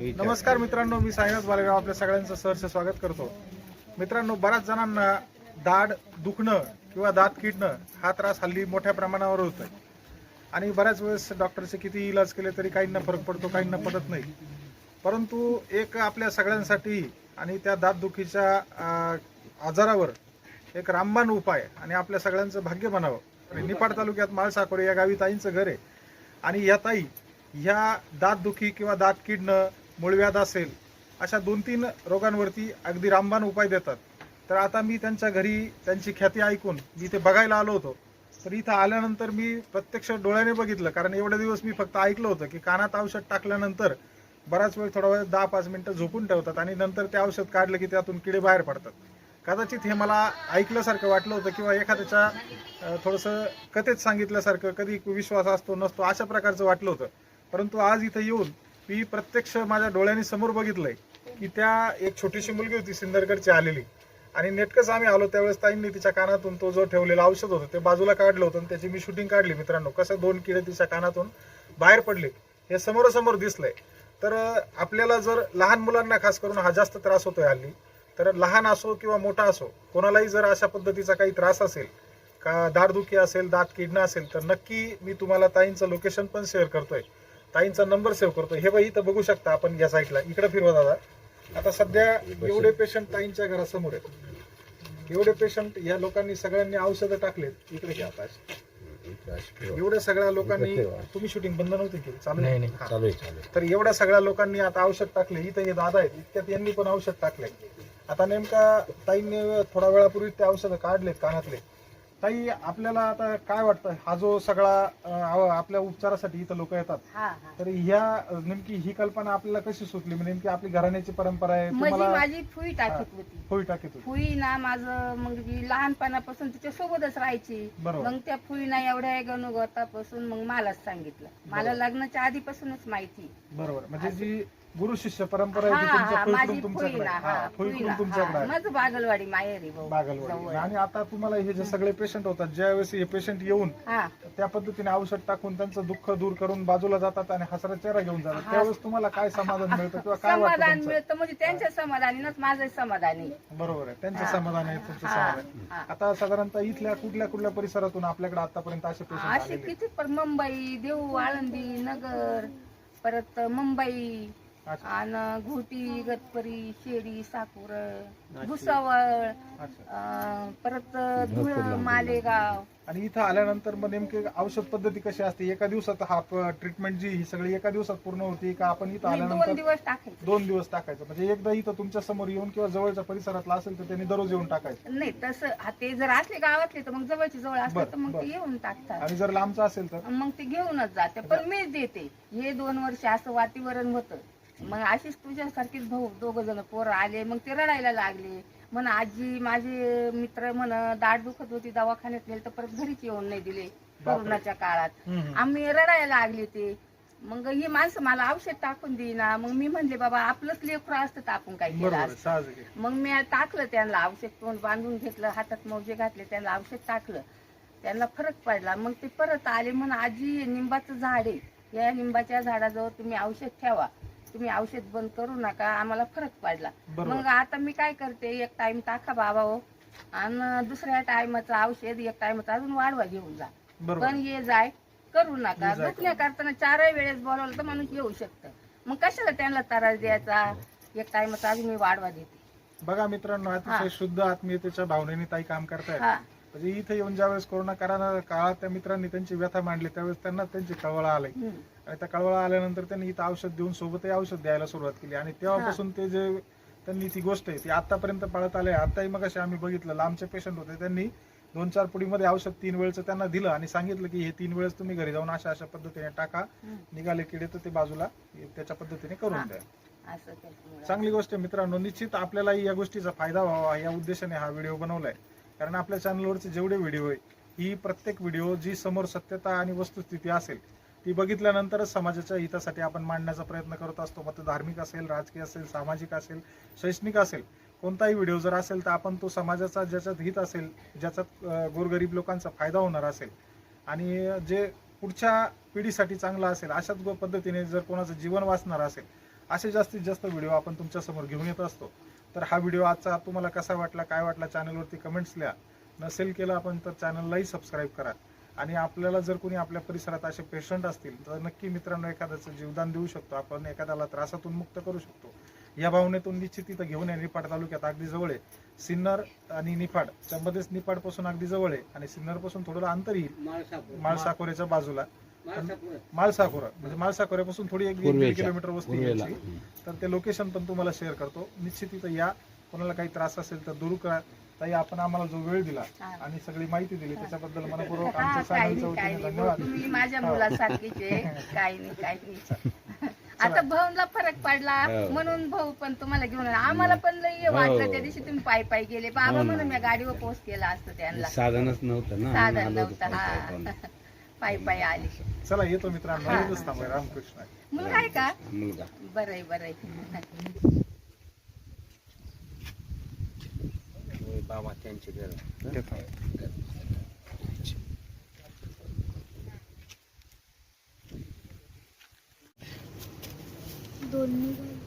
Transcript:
नमस्कार मित्रांनो मी साईनाथ बालेगाव आपल्या सगळ्यांचं सहर्ष स्वागत करतो. मित्रांनो बऱ्याच जणांना दाढ दुखणं किंवा दात किडणं हा त्रास हल्ली मोठ्या प्रमाणावर होतोय. आणि बऱ्याच वेळेस डॉक्टरचे किती इलाज केले तरी काहींना फरक पडतो काहींना पडत नाही. परंतु एक आपल्या सगळ्यांसाठी आणि त्या दातदुखीच्या आजारावर एक रामबाण उपाय आणि आपल्या सगळ्यांचं भाग्य बनावं आणि निपाड तालुक्यात माळसाकोडे या गावी ताईंचं घर आहे. आणि या ताई ह्या दातदुखी किंवा दात किडणं मूळव्याध असेल अशा दोन तीन रोगांवरती अगदी रामबाण उपाय देतात. तर आता मी त्यांच्या घरी त्यांची ख्याती ऐकून मी इथे बघायला आलो होतो. तर इथं आल्यानंतर मी प्रत्यक्ष डोळ्याने बघितलं कारण एवढे दिवस मी फक्त ऐकलं होतं की कानात औषध टाकल्यानंतर बराच वेळ थोडा वेळ दहा पाच मिनटं झोपून ठेवतात आणि नंतर ते औषध काढलं की त्यातून किडे बाहेर पडतात. कदाचित हे मला ऐकल्यासारखं वाटलं होतं किंवा एखाद्याच्या थोडंसं कथेत सांगितल्यासारखं कधी विश्वास असतो नसतो अशा प्रकारचं वाटलं होतं. परंतु आज इथं येऊन मी प्रत्यक्ष माझ्या डोळ्यांनी समोर बघितलंय की त्या एक छोटीशी मुलगी होती सिंदरगडची आलेली. आणि नेटकंच आम्ही आलो त्यावेळेस ताईंनी तिच्या कानातून तो जो ठेवलेला औषध होतं ते बाजूला काढलं होतं आणि त्याची मी शूटिंग काढली मित्रांनो. कसं दोन किडे तिच्या कानातून बाहेर पडले हे समोरासमोर दिसलंय. तर आपल्याला जर लहान मुलांना खास करून हा जास्त त्रास होतोय हल्ली तर लहान असो किंवा मोठा असो कोणालाही जर अशा पद्धतीचा काही त्रास असेल का दाढदुखी असेल दात किडणं असेल तर नक्की मी तुम्हाला ताईंचं लोकेशन पण शेअर करतोय. ताईंचा नंबर सेव्ह करतोय हे बाई इथं बघू शकता आपण या साईडला इकडे फिरवा दादा. आता सध्या एवढे पेशंट ताईंच्या घरासमोर आहेत. एवढे पेशंट या लोकांनी सगळ्यांनी औषधं टाकलेत. इकडे घ्या आता एवढ्या सगळ्या लोकांनी तुम्ही शूटिंग बंद नव्हती केली. चालू आहे? चालू आहे चालू आहे. तर एवढ्या सगळ्या लोकांनी आता औषध टाकले. इथं हे दादा आहेत. इतक्यात यांनी पण औषध टाकले. आता नेमका ताईंनी थोड्या वेळापूर्वी ते औषधं काढलेत कानातले. ताई आपल्याला आता काय वाटतं? हा जो सगळा अं, आपल्या उपचारासाठी इथं लोक येतात. हा हा. तर ह्या नेमकी ही कल्पना आपल्याला कशी सुचली म्हणजे नेमकी आपली घराण्याची परंपरा आहे म्हणजे तुम्हाला माझी फुई टाकीत होती. होई टाकीत होती. फुई ना माझं मग जी लहानपणापासून तिच्या सोबतच राहायची. बरोबर. मग त्या फुईना एवढ्या गणगोतापासून मग मलाच सांगितलं. मला लग्नाच्या आधीपासूनच माहिती बरोबर. म्हणजे जी गुरु शिष्य परंपरा आहे ती तुमच्या फुईकडून माझी तुमच्याकडे आहे. हा फुईकडून फुईना तुमच्याकडे आहे. माझं बागलवाडी माहेरी भाऊ बागलवाडी. आणि आता तुम्हाला हे जे सगळे पेशंट होतात ज्यावेळेस हे पेशंट येऊन हा त्या पद्धतीने औषध टाकून त्यांचं दुःख दूर करून बाजूला जातात आणि हसरा चेहरा घेऊन जातात. त्यावेळेस तुम्हाला काय समाधान मिळतं किंवा काय वाटतं समाधान तुमचं? मिळतं म्हणजे त्यांच्या समाधानीनच माझं समाधानी बरोबर आहे त्यांचं. समाधान आहे तुमचं हा. समाधान हा. आता साधारणतः इथल्या कुठल्या कुठल्या परिसरातून आपल्याकडे आतापर्यंत असे पेशंट असे आलेले आहेत? किती पण मुंबई देऊ आळंदी नगर परत मुंबई आणि घोटी गतपरी शेरी साकुर भुसावळ परत धुळ मालेगाव. आणि इथं आल्यानंतर मग नेमके औषध पद्धती कशी असते? एका दिवसात हा ट्रीटमेंट जी ही सगळी एका दिवसात पूर्ण होती का आपण इथं नाही, दोन आल्यानंतर दिवस टाकायचं. दोन दिवस टाकायचं? म्हणजे एकदा इथं तुमच्यासमोर येऊन किंवा जवळच्या परिसरातला असेल तर त्यांनी दररोज येऊन टाकायचं. नाही तसं हा, ते जर असले गावातले तर मग जवळची जवळ असले बरं, तर मग बरं. ते येऊन टाकतात. आणि जर लांबचं असेल तर? मग ते घेऊनच जाते पण मीच देते. हे दोन वर्ष असं वातावरण होतं. मग अशीच तुझ्यासारखीच भाऊ दोघ जण पोरं आले मग ते रडायला लागले. म्हण आजी माझे मित्र म्हण दाढ दुखत होती दवाखान्यात नेलं तर परत घरीच येऊन नाही दिले कोरोनाच्या काळात. आम्ही रडायला लागले ते. मग ही माणसं मला औषध टाकून देईना. मग मी म्हणले बाबा आपलंच लेकरं असतं तर आपण काय केलं असतं. मग मी टाकलं त्यांना औषध तोंड बांधून घेतलं हातात मोजे घातले त्यांना औषध टाकलं. त्यांना फरक पडला. मग ते परत आले म्हण आजी निंबाचं झाड आहे. या निंबाच्या झाडाजवळ तुम्ही औषध ठेवा. तुम्ही औषध बंद करू नका आम्हाला फरक पडला. मग आता मी काय करते एक टाइम टाका बाबा हो. आणि दुसऱ्या टायमाचं औषध एक टायमाचं अजून वाढवा घेऊन जा. पण ये जाय करू नका. दुखण्या करताना चारही वेळेस बोलवलं तर माणूस येऊ शकतं. मग कशाला त्यांना त्रास द्यायचा? एक टायमाचा अजून मी वाढवा देते. बघा मित्रांनो अतिशय. शुद्ध आत्मीयतेच्या भावनेने ताई काम करतायत. म्हणजे इथे येऊन ज्यावेळेस कोरोना काळा काळात त्या मित्रांनी त्यांची व्यथा मांडली त्यावेळेस त्यांना त्यांची कळवळा आली. आणि त्या कळवळा आल्यानंतर त्यांनी इथं औषध देऊन सोबतही औषध द्यायला सुरुवात केली. आणि तेव्हापासून ते जे त्यांनी ती गोष्ट आहे ती आतापर्यंत पाळत आले. आताही मग आम्ही बघितलं लांबचे पेशंट होते. त्यांनी दोन चार पुडीमध्ये औषध तीन वेळचं त्यांना दिलं आणि सांगितलं की हे तीन वेळेस तुम्ही घरी जाऊन अशा अशा पद्धतीने टाका. निघाले किडे तर ते बाजूला त्याच्या पद्धतीने करून. द्या. चांगली गोष्ट आहे मित्रांनो. निश्चित आपल्यालाही या गोष्टीचा फायदा व्हावा. या उद्देशाने हा व्हिडिओ बनवलाय. कारण आपल्या चॅनलवरचे जेवढे व्हिडिओ आहे ही प्रत्येक व्हिडिओ जी समोर सत्यता आणि वस्तुस्थिती असेल ती बघितल्यानंतरच समाजाच्या हितासाठी आपण मांडण्याचा प्रयत्न करत असतो. मग ते धार्मिक असेल राजकीय असेल सामाजिक असेल शैक्षणिक असेल कोणताही व्हिडिओ जर असेल तर आपण तो समाजाचा ज्याच्यात हित असेल ज्याच्यात गोरगरीब लोकांचा फायदा होणार असेल आणि जे पुढच्या पिढीसाठी चांगला असेल अशाच पद्धतीने जर कोणाचं जीवन वाचणार असेल असे जास्तीत जास्त व्हिडिओ आपण तुमच्यासमोर घेऊन येत असतो. तर हा व्हिडिओ आजचा तुम्हाला कसा वाटला काय वाटला चॅनलवरती कमेंट्स लिहा. नसेल केलं आपण तर चॅनललाही सबस्क्राईब करा. आणि आपल्याला जर कोणी आपल्या परिसरात असे पेशंट असतील तर नक्की मित्रांनो एखाद्याचं जीवदान देऊ शकतो. आपण एखाद्याला त्रासातून मुक्त करू शकतो. या भावनेतून निश्चित इथं घेऊन या निफाड तालुक्यात अगदी जवळ आहे. सिन्नर आणि निफाड त्यामध्येच निफाडपासून अगदी जवळ आहे. आणि सिन्नरपासून थोडं अंतर येईल. माळसाकोऱ्याच्या बाजूला. माळसाकोरा म्हणजे माळसाकोऱ्यापासून थोडी एक दीड किलोमीटर वस्ती. घ्यायची. तर ते लोकेशन पण तुम्हाला शेअर करतो. निश्चित इथं या. कोणाला काही त्रास असेल तर दूर करा. ताई आपण आम्हाला जो वेळ दिला हा. आणि सगळी माहिती दिली त्याच्याबद्दल मनपूर्वक हा आमच्या साहेबांच्या वतीने धन्यवाद. तुम्ही माझ्या हो. मुलासारखीच आहे. काही नाही काही नाही. आता भाऊला फरक पडला. हो. म्हणून भाऊ पण तुम्हाला घेऊन. आम्हाला पण लई हो. वाटलं. त्या दिवशी तुम्ही पायी पायी गेले. बाबा हो. म्हणून मी गाडीवर पोस्ट केला असतं त्यांना. साधनच नव्हतं ना. साधन नव्हतं. हा. पायी पायी आले. चला येतो मित्रांनो. येतच थांबा रामकृष्ण मुलगा आहे का? मुलगा. बरं आहे बरं आहे. बाबा त्यांचे घर दोन्ही